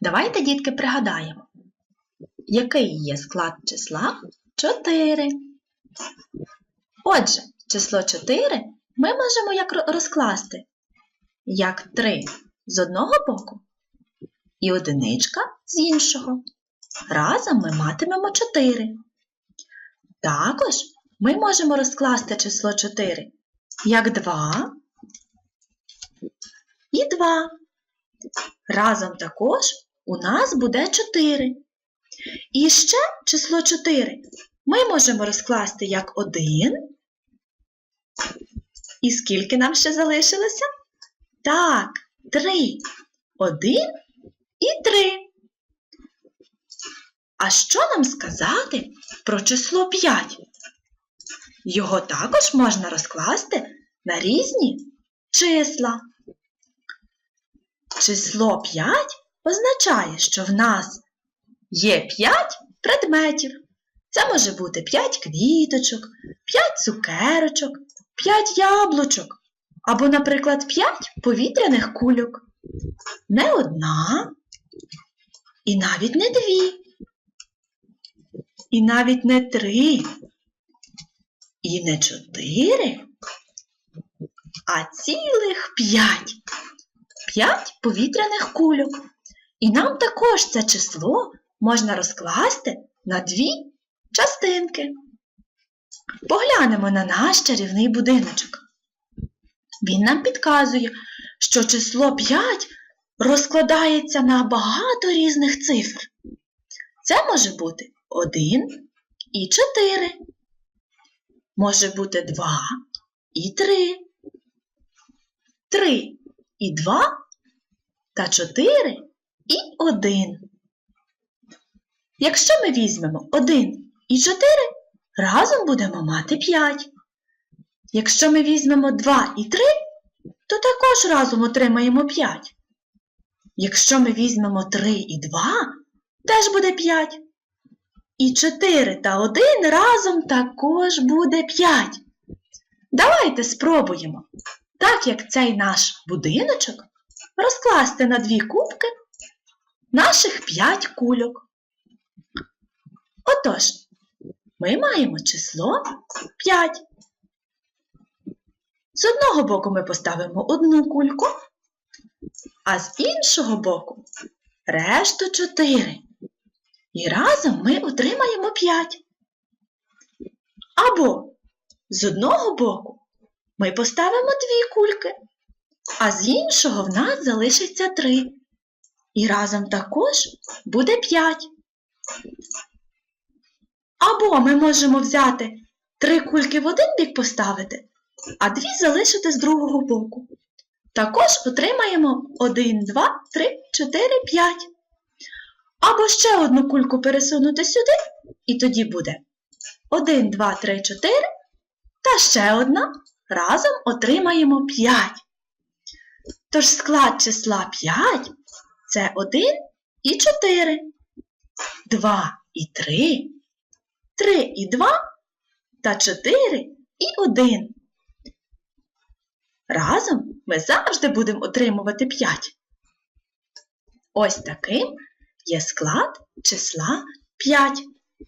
Давайте, дітки, пригадаємо, який є склад числа 4. Отже, число 4 ми можемо як розкласти як 3 з одного боку і одиничка з іншого. Разом ми матимемо 4. Також ми можемо розкласти число 4 як 2 і 2. Разом також у нас буде 4. І ще число 4 ми можемо розкласти як 1. І скільки нам ще залишилося? Так, 3. 1 і 3. А що нам сказати про число 5? Його також можна розкласти на різні числа. Число 5 означає, що в нас є 5 предметів. Це може бути 5 квіточок, 5 цукерочок, 5 яблучок або, наприклад, 5 повітряних кульок. Не одна і навіть не дві, і навіть не три, і не чотири, а цілих п'ять. П'ять повітряних кульок. І нам також це число можна розкласти на дві частинки. Поглянемо на наш чарівний будиночок. Він нам підказує, що число 5 розкладається на багато різних цифр. Це може бути 1 і 4. Може бути 2 і 3. 3 і 2 та 4 і 1. Якщо ми візьмемо 1 і 4, разом будемо мати 5. Якщо ми візьмемо 2 і 3, то також разом отримаємо 5. Якщо ми візьмемо 3 і 2, теж буде 5. І 4 та 1 разом також буде 5. Давайте спробуємо, так як цей наш будиночок, розкласти на дві кубки наших 5 кульок. Отож, ми маємо число 5. З одного боку ми поставимо одну кульку, а з іншого боку решту 4. І разом ми отримаємо 5. Або з одного боку ми поставимо дві кульки, а з іншого в нас залишиться 3. І разом також буде 5. Або ми можемо взяти три кульки в один бік поставити, а дві залишити з другого боку. Також отримаємо 1, 2, 3, 4, 5. Або ще одну кульку пересунути сюди, і тоді буде 1, 2, 3, 4 та ще одна. Разом отримаємо 5. Тож склад числа 5 це 1 і 4, 2 і 3, 3 і 2 та 4 і 1. Разом ми завжди будемо отримувати 5. Ось таким є склад числа 5.